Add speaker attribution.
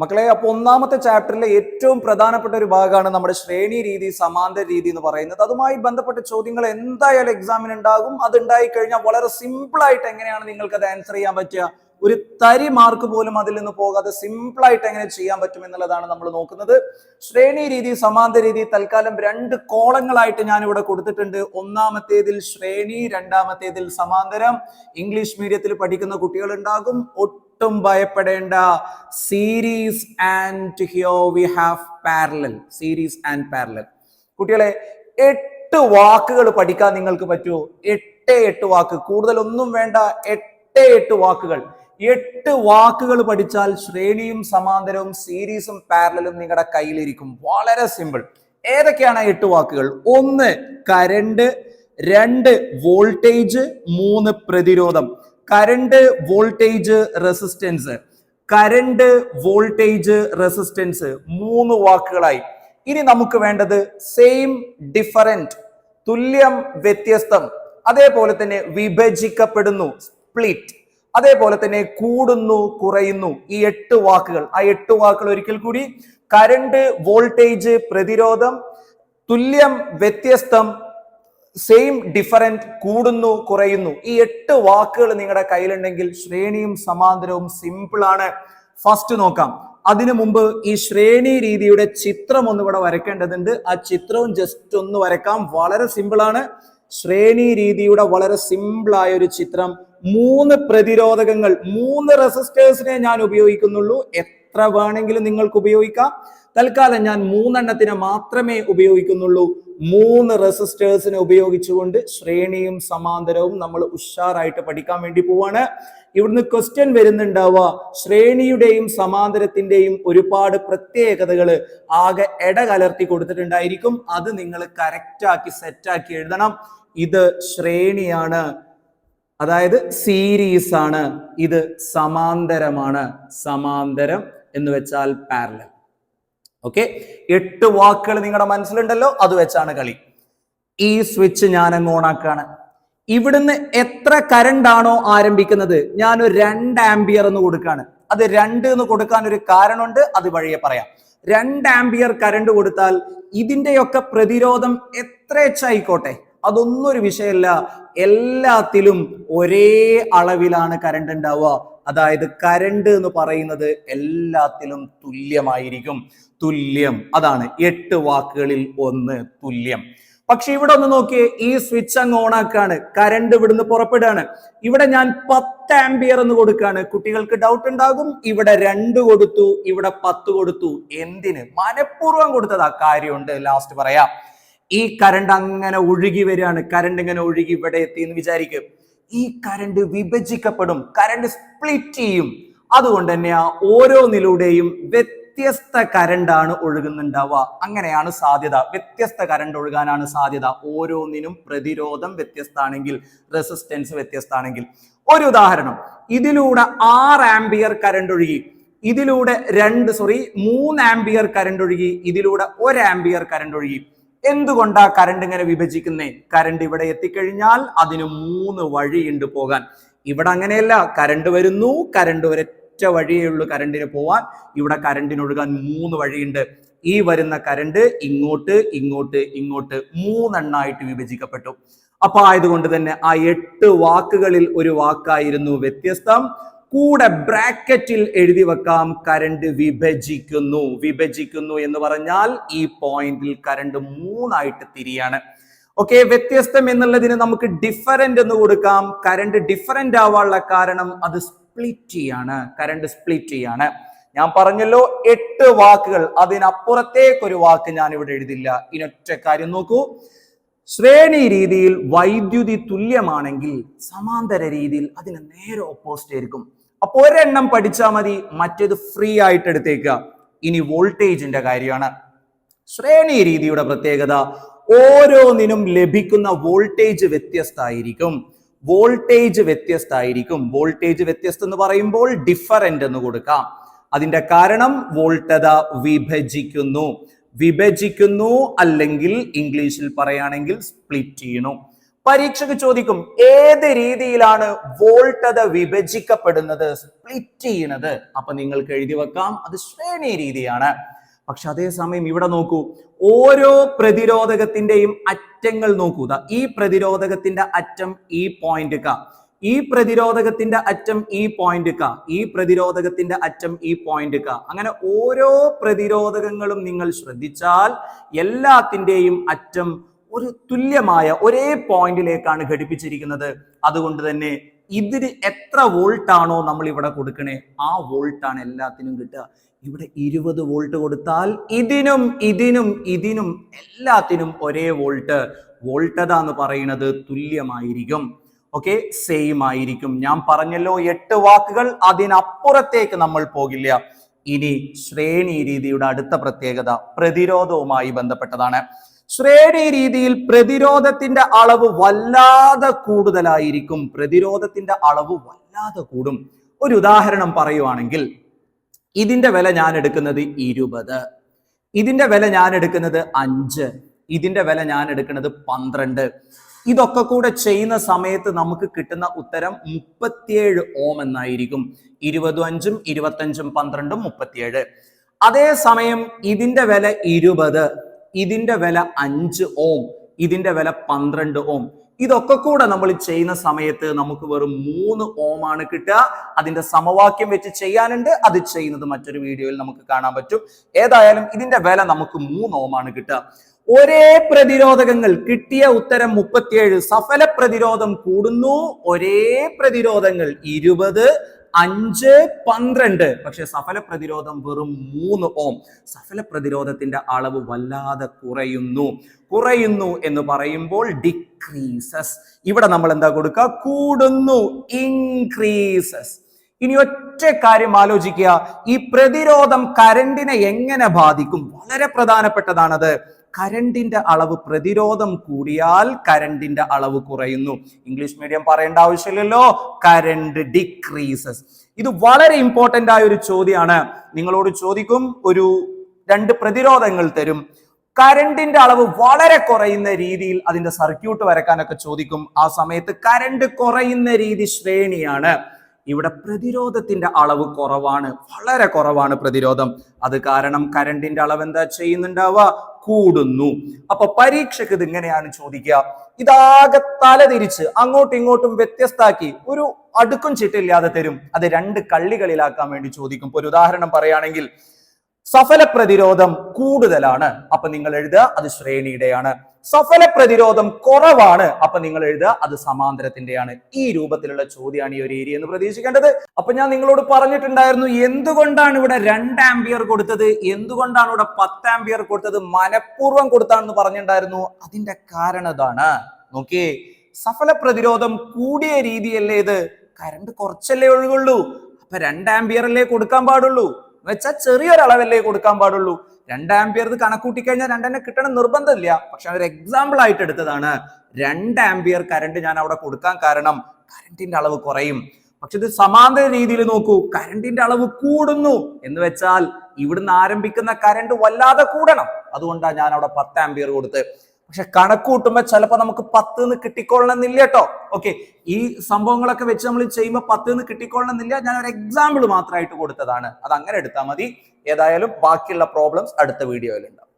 Speaker 1: മക്കളെ അപ്പൊ ഒന്നാമത്തെ ചാപ്റ്ററിലെ ഏറ്റവും പ്രധാനപ്പെട്ട ഒരു ഭാഗമാണ് നമ്മുടെ ശ്രേണി രീതി സമാന്തര രീതി എന്ന് പറയുന്നത്. അതുമായി ബന്ധപ്പെട്ട ചോദ്യങ്ങൾ എന്തായാലും എക്സാമിന് ഉണ്ടാകും. അത് ഉണ്ടായി കഴിഞ്ഞാൽ വളരെ സിമ്പിൾ ആയിട്ട് എങ്ങനെയാണ് നിങ്ങൾക്ക് അത് ആൻസർ ചെയ്യാൻ പറ്റുക? ഒരു തരി മാർക്ക് പോലും അതിൽ നിന്ന് പോകാതെ സിമ്പിൾ ആയിട്ട് എങ്ങനെ ചെയ്യാൻ പറ്റും എന്നുള്ളതാണ് നമ്മൾ നോക്കുന്നത്. ശ്രേണി രീതി സമാന്തര രീതി തൽക്കാലം രണ്ട് കോളങ്ങളായിട്ട് ഞാൻ ഇവിടെ കൊടുത്തിട്ടുണ്ട്. ഒന്നാമത്തേതിൽ ശ്രേണി രണ്ടാമത്തേതിൽ സമാന്തരം. ഇംഗ്ലീഷ് മീഡിയത്തിൽ പഠിക്കുന്ന കുട്ടികൾ ഉണ്ടാകും. ഒട്ടും ഭയപ്പെടേണ്ട. Series and here we have parallel series and parallel കുട്ടികളെ എട്ട് വാക്കുകൾ പഠിക്കാൻ നിങ്ങൾക്ക് പറ്റുമോ? എട്ട് എട്ട് വാക്ക്. കൂടുതലൊന്നും വേണ്ട. എട്ട് എട്ട് വാക്കുകൾ. എട്ട് വാക്കുകൾ പഠിച്ചാൽ ശ്രേണിയും സമാന്തരവും സീരീസും പാരലലും നിങ്ങളുടെ കയ്യിലിരിക്കും. വളരെ സിമ്പിൾ. ഏതൊക്കെയാണ് എട്ട് വാക്കുകൾ? ഒന്ന് കരണ്ട് രണ്ട് വോൾട്ടേജ് മൂന്ന് പ്രതിരോധം. Current voltage resistance current voltage resistance മൂന്ന് വാക്കുകളായി. ഇനി നമുക്ക് വേണ്ടത് സെയിം ഡിഫറന്റ് തുല്യം വ്യത്യസ്തം അതേപോലെ തന്നെ വിഭജിക്കപ്പെടുന്നു സ്പ്ലിറ്റ് അതേപോലെ തന്നെ കൂടുന്നു കുറയുന്നു ഈ എട്ട് വാക്കുകൾ. ആ എട്ട് വാക്കുകൾ ഒരിക്കൽ കൂടി കരണ്ട് വോൾട്ടേജ് പ്രതിരോധം തുല്യം വ്യത്യസ്തം സെയിം ഡിഫറന്റ് കൂടുന്നു കുറയുന്നു. ഈ എട്ട് വാക്കുകൾ നിങ്ങളുടെ കയ്യിലുണ്ടെങ്കിൽ ശ്രേണിയും സമാന്തരവും സിമ്പിൾ ആണ്. ഫസ്റ്റ് നോക്കാം. അതിനു മുമ്പ് ഈ ശ്രേണി രീതിയുടെ ചിത്രം ഒന്ന് ഇവിടെ വരയ്ക്കേണ്ടതുണ്ട്. ആ ചിത്രവും ജസ്റ്റ് ഒന്ന് വരക്കാം വളരെ സിമ്പിൾ ആണ്. ശ്രേണി രീതിയുടെ വളരെ സിമ്പിൾ ആയ ഒരു ചിത്രം. മൂന്ന് പ്രതിരോധകങ്ങൾ മൂന്ന് റെസിസ്റ്റേഴ്സിനെ ഞാൻ ഉപയോഗിക്കുന്നുള്ളൂ. എത്ര വേണമെങ്കിലും നിങ്ങൾക്ക് ഉപയോഗിക്കാം. തൽക്കാലം ഞാൻ മൂന്നെണ്ണത്തിനെ മാത്രമേ ഉപയോഗിക്കുന്നുള്ളൂ. മൂന്ന് റെസിസ്റ്റേഴ്സിനെ ഉപയോഗിച്ചുകൊണ്ട് ശ്രേണിയും സമാന്തരവും നമ്മൾ ഉഷാറായിട്ട് പഠിക്കാൻ വേണ്ടി പോവാണ്. ഇവിടുന്ന് ക്വസ്റ്റ്യൻ വരുന്നുണ്ടാവുക. ശ്രേണിയുടെയും സമാന്തരത്തിന്റെയും ഒരുപാട് പ്രത്യേകതകൾ ആകെ ഇടകലർത്തി കൊടുത്തിട്ടുണ്ടായിരിക്കും. അത് നിങ്ങൾ കറക്റ്റാക്കി സെറ്റാക്കി എഴുതണം. ഇത് ശ്രേണിയാണ്. അതായത് സീരീസ് ആണ്. ഇത് സമാന്തരമാണ്. സമാന്തരം എന്ന് വെച്ചാൽ പാരലൽ ഓക്കെ എട്ട് വാക്കുകൾ നിങ്ങളുടെ മനസ്സിലുണ്ടല്ലോ അത് വെച്ചാണ് കളി. ഈ സ്വിച്ച് ഞാൻ അങ്ങ് ഓണാക്കാണ് ഇവിടുന്ന് എത്ര കറണ്ട് ആണോ ആരംഭിക്കുന്നത്? ഞാൻ ഒരു രണ്ട് ആംബിയർ എന്ന് കൊടുക്കാണ് അത് രണ്ട് എന്ന് കൊടുക്കാൻ ഒരു കാരണമുണ്ട് അത് വഴിയെ പറയാം. രണ്ട് ആംബിയർ കറണ്ട് കൊടുത്താൽ ഇതിന്റെയൊക്കെ പ്രതിരോധം എത്ര ആയിക്കോട്ടെ അതൊന്നും ഒരു വിഷയമല്ല. എല്ലാത്തിലും ഒരേ അളവിലാണ് കറണ്ട് ഉണ്ടാവുക. അതായത് കരണ്ട് എന്ന് പറയുന്നത് എല്ലാത്തിലും തുല്യമായിരിക്കും. തുല്യം. അതാണ് എട്ട് വാക്കുകളിൽ ഒന്ന് തുല്യം. പക്ഷെ ഇവിടെ ഒന്ന് നോക്കിയേ ഈ സ്വിച്ച് അങ്ങ് ഓൺ ആക്കാണ് കരണ്ട് ഇവിടുന്ന് പുറപ്പെടുകയാണ്. ഇവിടെ ഞാൻ പത്ത് ആംബിയർ എന്ന് കൊടുക്കാണ് കുട്ടികൾക്ക് ഡൗട്ട് ഉണ്ടാകും. ഇവിടെ രണ്ട് കൊടുത്തു ഇവിടെ പത്ത് കൊടുത്തു. എന്തിന്? മനഃപൂർവം കൊടുത്തത്. ആ കാര്യമുണ്ട്. ലാസ്റ്റ് പറയാം. ഈ കരണ്ട് അങ്ങനെ ഒഴുകി വരികയാണ്. കരണ്ട് ഇങ്ങനെ ഒഴുകി ഇവിടെ എത്തി എന്ന് വിചാരിക്കും. ഈ കരണ്ട് വിഭജിക്കപ്പെടും കരണ്ട് സ്പ്ലിറ്റ് ചെയ്യും. അതുകൊണ്ട് തന്നെ ആ ഓരോന്നിലൂടെയും വ്യത്യസ്ത കരണ്ടാണ് ഒഴുകുന്നുണ്ടാവുക. അങ്ങനെയാണ് സാധ്യത. വ്യത്യസ്ത കരണ്ട് ഒഴുകാനാണ് സാധ്യത. ഓരോന്നിനും പ്രതിരോധം വ്യത്യസ്തമാണെങ്കിൽ റെസിസ്റ്റൻസ് വ്യത്യസ്തമാണെങ്കിൽ. ഒരു ഉദാഹരണം. ഇതിലൂടെ ആറ് ആംബിയർ കരണ്ട് ഒഴുകി. ഇതിലൂടെ രണ്ട് സോറി മൂന്ന് ആംബിയർ കരണ്ട് ഒഴുകി. ഇതിലൂടെ ഒരു ആംബിയർ കരണ്ട് ഒഴുകി. എന്തുകൊണ്ടാ കറണ്ട് ഇങ്ങനെ വിഭജിക്കുന്നേ? കറണ്ട് ഇവിടെ എത്തിക്കഴിഞ്ഞാൽ അതിന് മൂന്ന് വഴിയുണ്ട് പോകാൻ. ഇവിടെ അങ്ങനെയല്ല കറണ്ട് വരുന്നു കറണ്ട് ഒരൊറ്റ വഴിയേ ഉള്ളൂ കറണ്ടിന് പോവാൻ. ഇവിടെ കറണ്ടിന് ഒഴുകാൻ മൂന്ന് വഴിയുണ്ട്. ഈ വരുന്ന കറണ്ട് ഇങ്ങോട്ട് ഇങ്ങോട്ട് ഇങ്ങോട്ട് മൂന്നെണ്ണായിട്ട് വിഭജിക്കപ്പെട്ടു. അപ്പൊ ആയതുകൊണ്ട് തന്നെ ആ എട്ട് വാക്കുകളിൽ ഒരു വാക്കായിരുന്നു വ്യത്യസ്തം. കൂടെ ബ്രാക്കറ്റിൽ എഴുതി വെക്കാം. കരണ്ട് വിഭജിക്കുന്നു. വിഭജിക്കുന്നു എന്ന് പറഞ്ഞാൽ ഈ പോയിന്റിൽ കരണ്ട് മൂന്നായിട്ട് തിരിയാണ്. ഓക്കെ വ്യത്യസ്തം എന്നുള്ളതിന് നമുക്ക് ഡിഫറന്റ് എന്ന് കൊടുക്കാം. കരണ്ട് ഡിഫറന്റ് ആവാനുള്ള കാരണം അത് സ്പ്ലിറ്റ് ചെയ്യാണ്. കരണ്ട് സ്പ്ലിറ്റ് ചെയ്യാണ്. ഞാൻ പറഞ്ഞല്ലോ എട്ട് വാക്കുകൾ. അതിനപ്പുറത്തേക്കൊരു വാക്ക് ഞാൻ ഇവിടെ എഴുതില്ല ഇനൊറ്റ കാര്യം നോക്കൂ. ശ്രേണി രീതിയിൽ വൈദ്യുതി തുല്യമാണെങ്കിൽ സമാന്തര രീതിയിൽ അതിന് നേരെ ഓപ്പോസിറ്റ് ആയിരിക്കും. അപ്പൊ ഒരെണ്ണം പഠിച്ചാൽ മതി മറ്റേത് ഫ്രീ ആയിട്ട് എടുത്തേക്കുക. ഇനി വോൾട്ടേജിന്റെ കാര്യമാണ്. ശ്രേണി രീതിയുടെ പ്രത്യേകത ഓരോന്നിനും ലഭിക്കുന്ന വോൾട്ടേജ് വ്യത്യസ്തമായിരിക്കും. വോൾട്ടേജ് വ്യത്യസ്തമായിരിക്കും. വോൾട്ടേജ് വ്യത്യസ്തം എന്ന് പറയുമ്പോൾ ഡിഫറന്റ് എന്ന് കൊടുക്കാം. അതിന്റെ കാരണം വോൾട്ടത വിഭജിക്കുന്നു. വിഭജിക്കുന്നു അല്ലെങ്കിൽ ഇംഗ്ലീഷിൽ പറയുകയാണെങ്കിൽ സ്പ്ലിറ്റ് ചെയ്യണു. പരീക്ഷയ്ക്ക് ചോദിക്കും ഏത് രീതിയിലാണ് വോൾട്ടത വിഭജിക്കപ്പെടുന്നത് സ്പ്ലിറ്റ് ചെയ്യുന്നത്? അപ്പൊ നിങ്ങൾക്ക് എഴുതി വെക്കാം. അത് ശ്രേണി രീതിയാണ്. പക്ഷെ അതേസമയം ഇവിടെ നോക്കൂ ഓരോ പ്രതിരോധകത്തിന്റെയും അറ്റങ്ങൾ നോക്കൂ. ഈ പ്രതിരോധകത്തിന്റെ അറ്റം ഈ പോയിന്റ് ക ഈ പ്രതിരോധകത്തിന്റെ അറ്റം ഈ പോയിന്റ് ക ഈ പ്രതിരോധകത്തിന്റെ അറ്റം ഈ പോയിന്റ് ക അങ്ങനെ ഓരോ പ്രതിരോധകങ്ങളും നിങ്ങൾ ശ്രദ്ധിച്ചാൽ എല്ലാത്തിന്റെയും അറ്റം ഒരു തുല്യമായ ഒരേ പോയിന്റിലേക്കാണ് ഘടിപ്പിച്ചിരിക്കുന്നത്. അതുകൊണ്ട് തന്നെ ഇതിന് എത്ര വോൾട്ട് ആണോ നമ്മൾ ഇവിടെ കൊടുക്കണേ ആ വോൾട്ട് ആണ് എല്ലാത്തിനും കിട്ടുക. ഇവിടെ ഇരുപത് വോൾട്ട് കൊടുത്താൽ ഇതിനും ഇതിനും ഇതിനും എല്ലാത്തിനും ഒരേ വോൾട്ട്. വോൾട്ടത എന്ന് പറയുന്നത് തുല്യമായിരിക്കും. ഓക്കെ സെയിം ആയിരിക്കും. ഞാൻ പറഞ്ഞല്ലോ എട്ട് വാക്കുകൾ അതിനപ്പുറത്തേക്ക് നമ്മൾ പോകില്ല. ഇനി ശ്രേണി രീതിയുടെ അടുത്ത പ്രത്യേകത പ്രതിരോധവുമായി ബന്ധപ്പെട്ടതാണ്. ശ്രേണി രീതിയിൽ പ്രതിരോധത്തിന്റെ അളവ് വല്ലാതെ കൂടുതലായിരിക്കും. പ്രതിരോധത്തിന്റെ അളവ് വല്ലാതെ കൂടും. ഒരു ഉദാഹരണം പറയുവാണെങ്കിൽ ഇതിന്റെ വില ഞാൻ എടുക്കുന്നത് ഇരുപത്. ഇതിന്റെ വില ഞാൻ എടുക്കുന്നത് അഞ്ച്. ഇതിന്റെ വില ഞാൻ എടുക്കുന്നത് പന്ത്രണ്ട്. ഇതൊക്കെ കൂടെ ചെയ്യുന്ന സമയത്ത് നമുക്ക് കിട്ടുന്ന ഉത്തരം മുപ്പത്തിയേഴ് ഓം എന്നായിരിക്കും. ഇരുപതും അഞ്ചും ഇരുപത്തഞ്ചും പന്ത്രണ്ടും മുപ്പത്തിയേഴ്. അതേസമയം ഇതിന്റെ വില ഇരുപത്. ഇതിന്റെ വില അഞ്ച് ഓം ഇതിന്റെ വില പന്ത്രണ്ട് ഓം. ഇതൊക്കെ കൂടെ നമ്മൾ ചെയ്യുന്ന സമയത്ത് നമുക്ക് വെറും മൂന്ന് ഓം ആണ് കിട്ടുക. അതിന്റെ സമവാക്യം വെച്ച് ചെയ്യാനുണ്ട്. അത് ചെയ്യുന്നത് മറ്റൊരു വീഡിയോയിൽ നമുക്ക് കാണാൻ പറ്റും. ഏതായാലും ഇതിന്റെ വില നമുക്ക് മൂന്ന് ഓം ആണ് കിട്ടുക. ഒരേ പ്രതിരോധകങ്ങൾ കിട്ടിയ ഉത്തരം മുപ്പത്തിയേഴ്. സഫല പ്രതിരോധം കൂടുന്നു. ഒരേ പ്രതിരോധങ്ങൾ ഇരുപത്. അഞ്ച് പന്ത്രണ്ട്. പക്ഷെ സഫല പ്രതിരോധം വെറും മൂന്ന് ഓം. സഫല പ്രതിരോധത്തിന്റെ അളവ് വല്ലാതെ കുറയുന്നു. കുറയുന്നു എന്ന് പറയുമ്പോൾ ഡിക്രീസസ് ഇവിടെ നമ്മൾ എന്താ കൊടുക്കുക? കൂടുന്നു. ഇൻക്രീസസ് ഇനി ഒറ്റ കാര്യം ആലോചിക്കുക. ഈ പ്രതിരോധം കരണ്ടിനെ എങ്ങനെ ബാധിക്കും? വളരെ പ്രധാനപ്പെട്ടതാണത്. കരണ്ടിന്റെ അളവ് പ്രതിരോധം കൂടിയാൽ കരണ്ടിന്റെ അളവ് കുറയുന്നു. ഇംഗ്ലീഷ് മീഡിയം പറയേണ്ട ആവശ്യമില്ലല്ലോ. കരണ്ട് ഡിക്രീസസ് ഇത് വളരെ ഇമ്പോർട്ടന്റ് ആയ ഒരു ചോദ്യമാണ് നിങ്ങളോട് ചോദിക്കും ഒരു രണ്ട് പ്രതിരോധങ്ങൾ തരും. കരണ്ടിന്റെ അളവ് വളരെ കുറയുന്ന രീതിയിൽ അതിന്റെ സർക്യൂട്ട് വരക്കാനൊക്കെ ചോദിക്കും. ആ സമയത്ത് കരണ്ട് കുറയുന്ന രീതി ശ്രേണിയാണ്. ഇവിടെ പ്രതിരോധത്തിന്റെ അളവ് കുറവാണ്. വളരെ കുറവാണ് പ്രതിരോധം. അത് കാരണം കരണ്ടിന്റെ അളവ് എന്താ ചെയ്യുന്നുണ്ടാവുക? കൂടുന്നു. അപ്പൊ പരീക്ഷയ്ക്ക് ഇത് ഇങ്ങനെയാണ് ചോദിക്കുക? ഇതാകെ തലതിരിച്ച് അങ്ങോട്ടും ഇങ്ങോട്ടും വ്യത്യസ്താക്കി ഒരു അടുക്കും ചിട്ടില്ലാതെ തരും. അത് രണ്ട് കള്ളികളിലാക്കാൻ വേണ്ടി ചോദിക്കും. ഇപ്പൊ ഒരു ഉദാഹരണം പറയുകയാണെങ്കിൽ സഫല പ്രതിരോധം കൂടുതലാണ്. അപ്പൊ നിങ്ങൾ എഴുതുക അത് ശ്രേണിയുടെയാണ്. സഫല പ്രതിരോധം കുറവാണ്. അപ്പൊ നിങ്ങൾ എഴുതുക അത് സമാന്തരത്തിന്റെയാണ്. ഈ രൂപത്തിലുള്ള ചോദ്യമാണ് ഈ ഒരു ഏരിയ എന്ന് പ്രതീക്ഷിക്കേണ്ടത്. അപ്പൊ ഞാൻ നിങ്ങളോട് പറഞ്ഞിട്ടുണ്ടായിരുന്നു എന്തുകൊണ്ടാണ് ഇവിടെ രണ്ട് ആംബിയർ കൊടുത്തത്? എന്തുകൊണ്ടാണ് ഇവിടെ പത്ത് ആംബിയർ കൊടുത്തത്? മനഃപൂർവം കൊടുത്താണെന്ന് പറഞ്ഞിട്ടുണ്ടായിരുന്നു. അതിന്റെ കാരണം ഇതാണ്. നോക്കിയേ സഫല പ്രതിരോധം കൂടിയ രീതിയല്ലേ ഇത്? കരണ്ട് കുറച്ചല്ലേ ഒഴുകുള്ളൂ. അപ്പൊ രണ്ട് ആംബിയർ അല്ലേ കൊടുക്കാൻ പാടുള്ളൂ. വെച്ചാൽ ചെറിയൊരളവല്ലേ കൊടുക്കാൻ പാടുള്ളൂ. രണ്ട് ആംബിയർ ഇത് കണക്കൂട്ടി കഴിഞ്ഞാൽ രണ്ടെണ്ണം കിട്ടണം നിർബന്ധമില്ല. പക്ഷെ ഒരു എക്സാമ്പിൾ ആയിട്ട് എടുത്തതാണ്. രണ്ട് ആംബിയർ കറണ്ട് ഞാൻ അവിടെ കൊടുക്കാൻ കാരണം കറണ്ടിന്റെ അളവ് കുറയും. പക്ഷെ ഇത് സമാന്തര രീതിയിൽ നോക്കൂ കറണ്ടിന്റെ അളവ് കൂടുന്നു എന്ന് വെച്ചാൽ ഇവിടുന്ന് ആരംഭിക്കുന്ന കറണ്ട് വല്ലാതെ കൂടണം. അതുകൊണ്ടാണ് ഞാൻ അവിടെ പത്ത് ആംബിയർ കൊടുത്ത്. പക്ഷെ കണക്ക് കൂട്ടുമ്പോൾ ചിലപ്പോൾ നമുക്ക് പത്ത് നിന്ന് കിട്ടിക്കൊള്ളണമെന്നില്ല കേട്ടോ. ഓക്കെ ഈ സംഭവങ്ങളൊക്കെ വെച്ച് നമ്മൾ ചെയ്യുമ്പോൾ പത്ത് നിന്ന് കിട്ടിക്കൊള്ളണമെന്നില്ല. ഞാൻ ഒരു എക്സാമ്പിൾ മാത്രമായിട്ട് കൊടുത്തതാണ്. അത് അങ്ങനെ എടുത്താൽ മതി. ഏതായാലും ബാക്കിയുള്ള പ്രോബ്ലംസ് അടുത്ത വീഡിയോയിലുണ്ടാവും